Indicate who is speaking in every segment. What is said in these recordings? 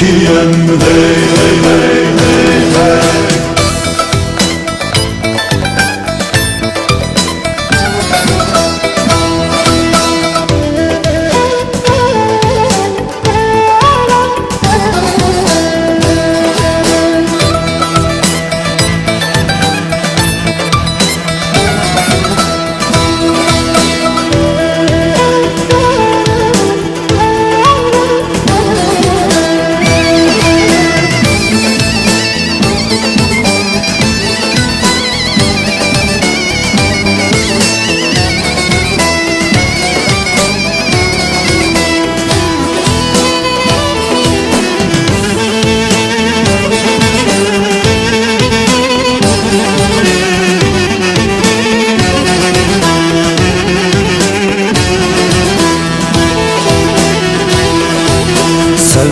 Speaker 1: Türkiye'm hey hey hey hey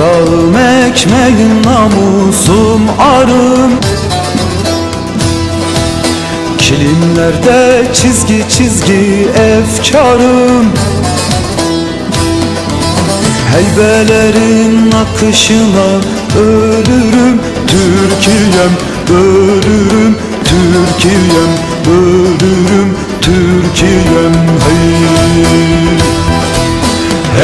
Speaker 1: Toprağım ekmeğim namusum arım Kilimlerde çizgi çizgi efkarım. Heybelerin akışına ölürüm. Türkiye'm ölürüm. Türkiye'm ölürüm. Türkiye'm hey